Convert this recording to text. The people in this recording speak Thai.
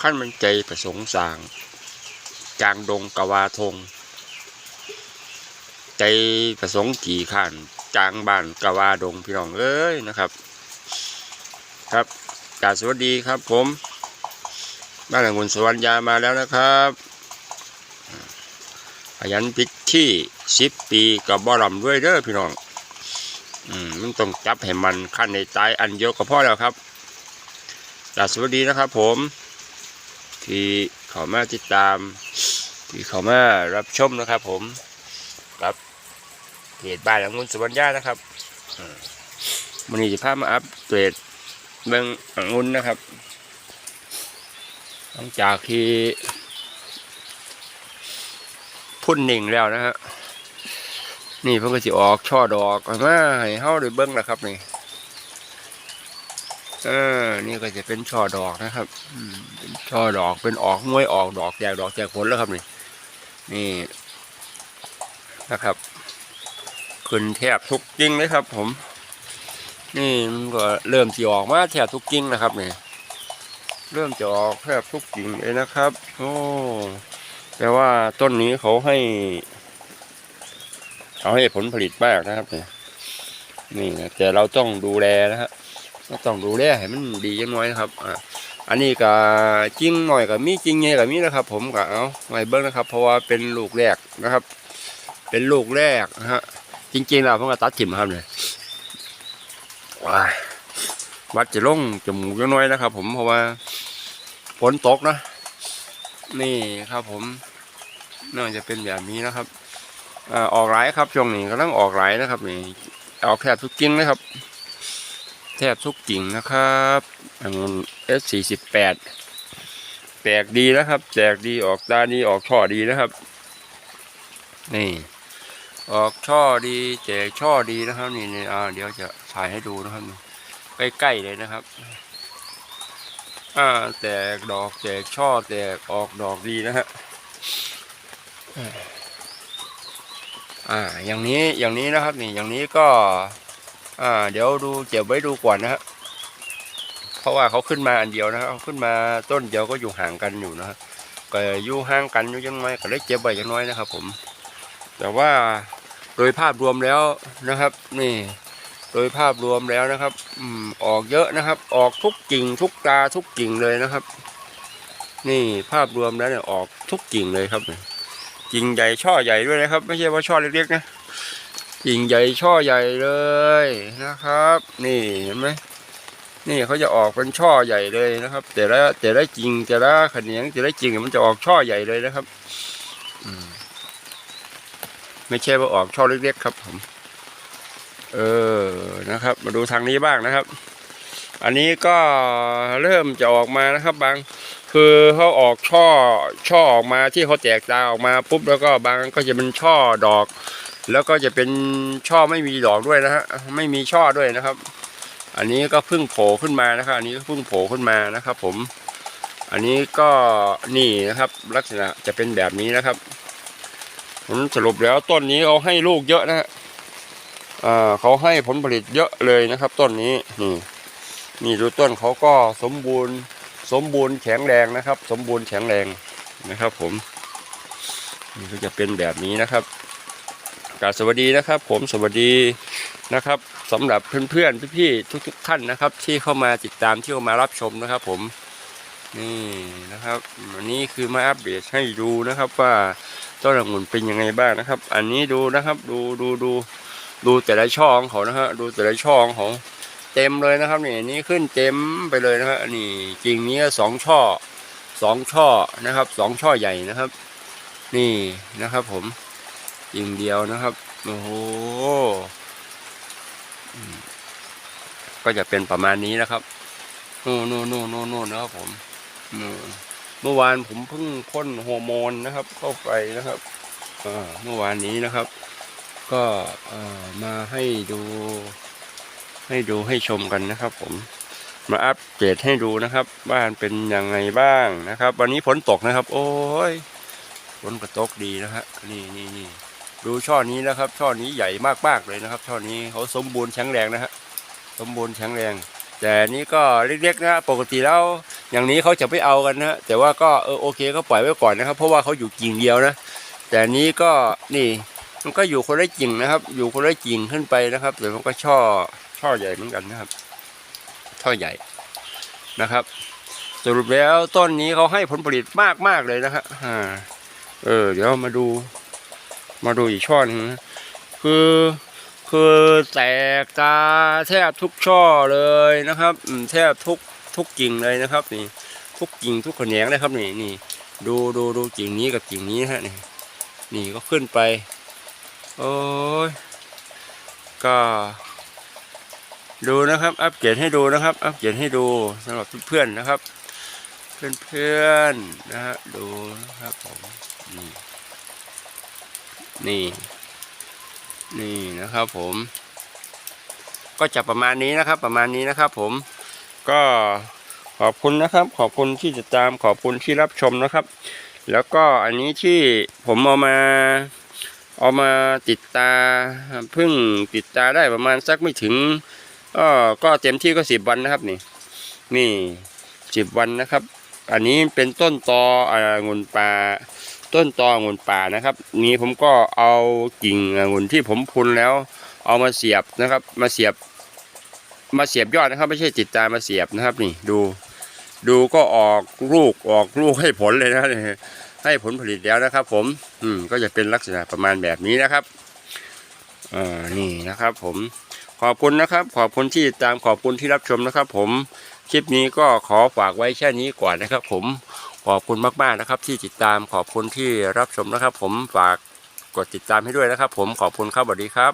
ขั้นมันใจประสงค์สาง จางดงกวาทง ใจประสงค์กี่ขันจางบ้านกวาดงพี่น้องเอ้ยนะครับ ครับกาสวัสดีครับผม บ้านหลังบุญสวรรยามาแล้วนะครับพยันพิษที่สิบปีกับบ่อลำด้วยเด้อพี่น้อง อืมมันต้องจับให้มันขั้นในตายอันเดียวก็พอแล้วครับกาสวัสดีนะครับผม ที่เขามาติดตาม ที่เขามารับชมนะครับ ผมกับเพจบ้านหลังบุญสวรรณยานะครับวันนี้จะพามาอัปเดตเบื้ององุ่นนะครับ หลังจากที่พุ่นหนิ่งแล้วนะฮะนี่เพิ่งก็สิออกช่อดอกมาให้เฮาได้เบิ่งนะครับนี่ เออ นี่ก็จะเป็นช่อดอกนะครับเป็นช่อดอกเป็นออกงวยออกดอกแจกดอกแจกผลแล้วครับนี่ นี่นะครับขึ้นแทบทุกกิ่งเลยครับ ผม นี่มันก็เริ่มที่ออกมาแทบทุกกิ่งนะครับนี่เริ่มจะออกแทบทุกกิ่งเลยนะครับ โอ้แต่ว่าต้นนี้เขาให้เขาให้ผลผลิตมากนะครับเนี่ยนี่นะแต่เราต้องดูแลนะฮะ เราต้องดูแลให้มันดีจังน้อยนะครับอ่าอันนี้ก็จริงหน่อยกับมีจริงใหญ่กับมีนะครับ ผมก็เอาไว้เบิ้งนะครับ เพราะว่าเป็นลูกแรกนะครับ เป็นลูกแรกนะฮะจริงๆแล้วผมก็ตัดถิ่มครับเนี่ยว้าวัดจะลงจมูกจังน้อยนะครับ ผมเพราะว่าฝนตกนะนี่ครับผมน่าจะเป็นแบบนี้นะครับอ่าออกหลายครับช่วงนี้กำลังออกหลายนะครับนี่ออกแทบทุกกิ่งนะครับ แทบทุกกิ่งนะครับอังเอสสี่สิบแปดแตกดีนะครับ แตกดีออกตาดีออกช่อดีนะครับ นี่ ออกช่อดีแจกช่อดีนะครับ นี่นี่อ่าเดี๋ยวจะถ่ายให้ดูนะครับใกล้ๆเลยนะครับอ่าแตกดอกแตกช่อแตกออกดอกดีนะฮะอ่าอย่างนี้อย่างนี้นะครับ นี่อย่างนี้ก็ อ่า เดี๋ยวดูเก็บไว้ดูก่อนนะฮะเพราะว่าเขาขึ้นมาอันเดียวนะครับขึ้นมาต้นเดียวก็อยู่ห่างกันอยู่นะฮะก็อยู่ห่างกันอยู่ยังไงก็เลยเก็บไว้ยังน้อยนะครับ ผม แต่ว่าโดยภาพรวมแล้วนะครับ นี่ โดยภาพรวมแล้วนะครับ อืมออกเยอะนะครับ ออกทุกกิ่งทุกตาทุกกิ่งเลยนะครับ นี่ภาพรวมแล้วเนี่ยออกทุกกิ่งเลยครับกิ่งใหญ่ช่อใหญ่ด้วยนะครับ ไม่ใช่ว่าช่อเล็กๆนะ กิ่งใหญ่ช่อใหญ่เลยนะครับ นี่เห็นไหมนี่เขาจะออกเป็นช่อใหญ่เลยนะครับ แต่ละแต่ละกิ่งแต่ละขนียงแต่ละกิ่งมันจะออกช่อใหญ่เลยนะครับอืไม่ใช่ว่าออกช่อเล็กๆครับ ผม เออนะครับ มาดูทางนี้บ้างนะครับ อันนี้ก็เริ่มจะออกมานะครับ บาง คือเขาออกช่อช่อออกมาที่เขาแตกตาออกมาปุ๊บแล้วก็บางก็จะเป็นช่อดอก แล้วก็จะเป็นช่อไม่มีดอกด้วยนะฮะไม่มีช่อด้วยนะครับ อันนี้ก็เพิ่งโผล่ขึ้นมานะครับ อันนี้ก็เพิ่งโผล่ขึ้นมานะครับ ผม อันนี้ก็นี่นะครับ ลักษณะจะเป็นแบบนี้นะครับ ผมสรุปแล้วต้นนี้เขาให้ลูกเยอะนะฮะเขาให้ผลผลิตเยอะเลยนะครับ ต้นนี้นี่นี่ดูต้นเขาก็สมบูรณ์ สมบูรณ์แข็งแรงนะครับ สมบูรณ์แข็งแรงนะครับ ผมนี่ก็จะเป็นแบบนี้นะครับ กาสวัสดีนะครับ ผมสวัสดีนะครับสำหรับเพื่อนๆพี่ๆทุก ๆ ท่านนะครับ ที่เข้ามาติดตามที่เข้ามารับชมนะครับ ผมนี่นะครับอันนี้คือมาอัปเดตให้ดูนะครับว่าต้นองุ่นเป็นยังไงบ้างนะครับ อันนี้ดูนะครับดูดูดูดูแต่ละช่อของเขานะฮะดูแต่ละช่อของเขาเต็มเลยนะครับนี่นี่ขึ้นเต็มไปเลยนะฮะนี่กิ่งนี้สองช่อสองช่อนะครับสองช่อใหญ่นะครับ นี่นะครับผม กิ่งเดียวนะครับ โอ้โห ก็จะเป็นประมาณนี้นะครับ โน่นโน่นโน่นโน่นโน่นะครับผม เมื่อวานผมเพิ่งพ่นฮอร์โมนนะครับ เข้าไปนะครับเมื่อวานนี้นะครับ ก็มาให้ดู ให้ดูให้ชมกันนะครับ ผม มาอัปเดตให้ดูนะครับ บ้านเป็นยังไงบ้างนะครับ วันนี้ฝนตกนะครับ โอ้ยฝนกระตกดีนะฮะนี่นี่นี่ ดูช่อนี้นะครับ ช่อนี้ใหญ่มากๆเลยนะครับ ช่อนี้เขาสมบูรณ์แข็งแรงนะฮะสมบูรณ์แข็งแรง แต่นี้ก็เล็กๆนะปกติแล้วอย่างนี้เขาจะไม่เอากันนะแต่ว่าก็เออโอเคก็ปล่อยไว้ก่อนนะครับ เพราะว่าเขาอยู่กิ่งเดียวนะ แต่นี้ก็นี่มันก็อยู่คนละกิ่งนะครับ อยู่คนละกิ่งขึ้นไปนะครับแต่มันก็ช่อช่อใหญ่เหมือนกันนะครับ ช่อใหญ่นะครับ สรุปแล้วต้นนี้เขาให้ผลผลิตมากมากๆเลยนะฮะอ่าเออ เดี๋ยวมาดู มาดูอีกช่อหนึงนะคือคือแตกตาแทบทุกช่อเลยนะครับแทบทุกทุกกิ่งเลยนะครับนี่ทุกกิ่งทุกแขนงเลยครับนี่นี่ดูดูดูกิ่งนี้กับกิ่งนี้นะฮะนี่นี่ก็ขึ้นไปโอ้ยก็ดูนะครับ อัปเกรดให้ดูนะครับ อัปเกรดให้ดูสำหรับเพื่อนๆนะครับ เพื่อนๆนะฮะดูนะครับผมนี่ นี่ นี่นะครับผม ก็จะประมาณนี้นะครับ ประมาณนี้นะครับ ผม ก็ขอบคุณนะครับ ขอบคุณที่ติดตามขอบคุณที่รับชมนะครับ แล้วก็อันนี้ที่ผมเอามา เอามาติดตาเพิ่งติดตาได้ประมาณสักไม่ถึงก็ก็เต็มที่ก็สิบวันนะครับ นี่ นี่สิบวันนะครับ อันนี้เป็นต้นตอองุ่นป่า ต้นตอองุ่นป่านะครับ นี้ผมก็เอากิ่งองุ่นที่ผมพุนแล้ว เอามาเสียบนะครับ มาเสียบ มาเสียบยอดนะครับ ไม่ใช่ติดตามาเสียบนะครับ นี่ดู ดูก็ออกลูกออกลูกให้ผลเลยนะให้ผลผลิตแล้วนะครับ ผม อืมก็จะเป็นลักษณะประมาณแบบนี้นะครับอ่านี่นะครับ ผมขอบคุณนะครับ ขอบคุณที่ติดตามขอบคุณที่รับชมนะครับ ผมคลิปนี้ก็ขอฝากไว้แค่นี้ก่อนนะครับ ผม ขอบคุณมากๆนะครับที่ติดตามขอบคุณที่รับชมนะครับ ผมฝากกดติดตามให้ด้วยนะครับ ผมขอบคุณครับสวัสดีครับ